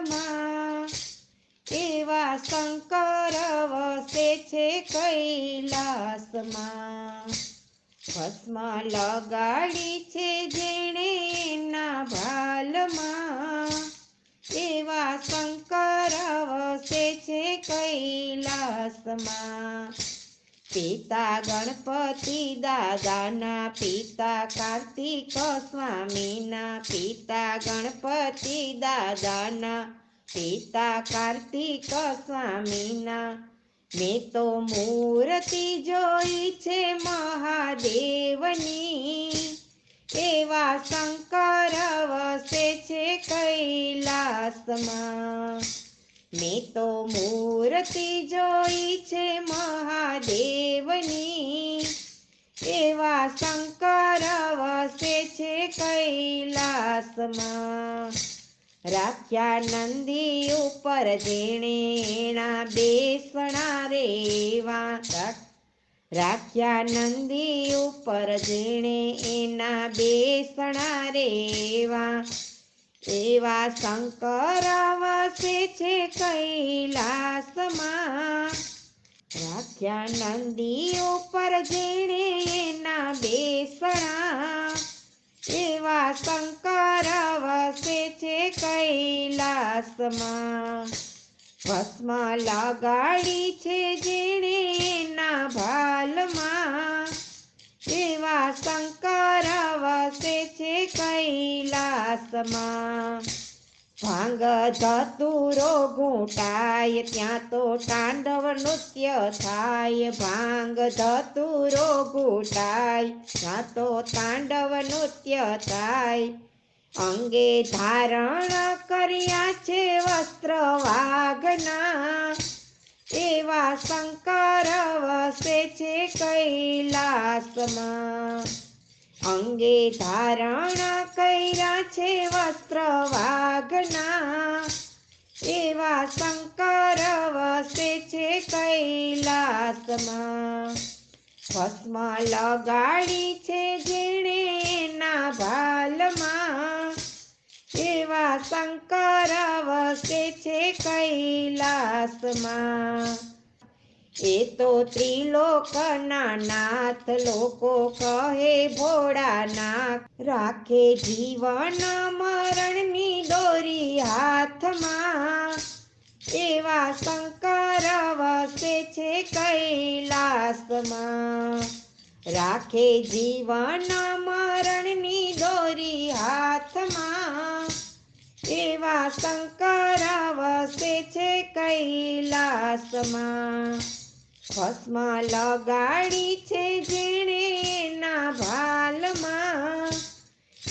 ભાલમાં એવા શંકર વસે છે કૈલાસમાં. ભસ્મ લગાડી છે જેણે ના ભાલમાં એવા શંકર વસે છે કૈલાસમાં. પિતા ગણપતિ દાદાના, પિતા કાર્તિક સ્વામીના, પિતા ગણપતિ દાદાના, પિતા કાર્તિક સ્વામીના. મેં તો મૂર્તિ જોઈ છે મહાદેવની, એવા શંકર વસે છે કૈલાસમાં. મેં તો મૂર્તિ જોઈ છે મહાદેવની. એવા શંકર વસે છે કૈલાસમાં. રાખ્યા નંદી ઉપર જેણે એના બેસણા રેવા રાખ્યા નંદી ઉપર જેણે એના બેસણા રેવા. એવા શંકર વસે છે કૈલાસમાં. રાખ્યા નંદી ઉપર જેણે એના બેસણા. એવા શંકર વસે છે કૈલાસમાં. ભસ્મ લગાડી છે જેણે એના ભાલમાં. એવા શંકર વસે છે કૈલાસમાં. ભાંગ ધતુરો ઘૂંટાય ત્યાં તો તાંડવ નૃત્ય થાય. ભાંગ ધતુરો ઘૂંટાય ત્યાં તો તાંડવ નૃત્ય થાય. અંગે ધારણ કર્યા છે વસ્ત્ર વાઘના. એવા શંકર વસે છે કૈલાસમાં. અંગે ધારણ કર્યા છે વસ્ત્ર વાઘના એવા શંકર વસે છે કૈલાસમાં. ભસ્મ લગાડી છે જેણે ના ભાલમાં. એવા શંકર વસે છે કૈલાસમાં. એ તો ત્રિલોકના નાથ લોકો કહે ભોળાના રાખે જીવન મરણની દોરી હાથમાં. એવા શંકર વસે છે કૈલાસમાં. રાખે જીવન મરણની દોરી હાથમાં. એવા શંકર વસે છે કૈલાસમાં. ભસ્મ લગાડી છે જેણે ના ભાલમાં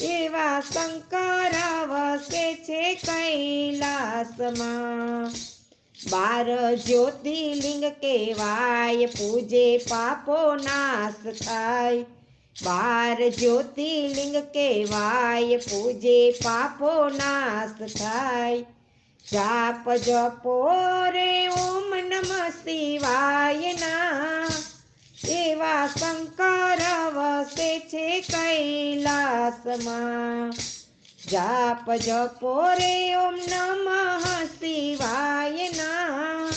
એવા શંકર વસે છે કૈલાસમાં. બાર જ્યોતિર્લિંગ કહેવાય, પૂજે પાપો નાશ થાય. બાર જ્યોતિર્લિંગ કહેવાય, પૂજે પાપો નાશ થાય. જાપ જપો રે ઓમ નમ શિવાય ના. એવા શંકર વસે છે કૈલાસમાં. જાપ જપો રે ઓમ નમ શિવાય ના.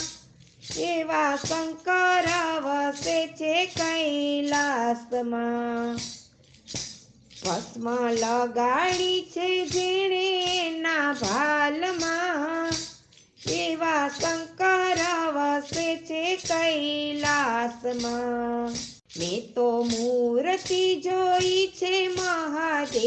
એવા શંકર વસે છે કૈલાસમાં. ભસ્મ લગાડી છે જેણે ના ભાલમાં. એવા શંકર વસે છે કૈલાસમાં. મેં તો મૂર્તિ જોઈ છે મહાદેવ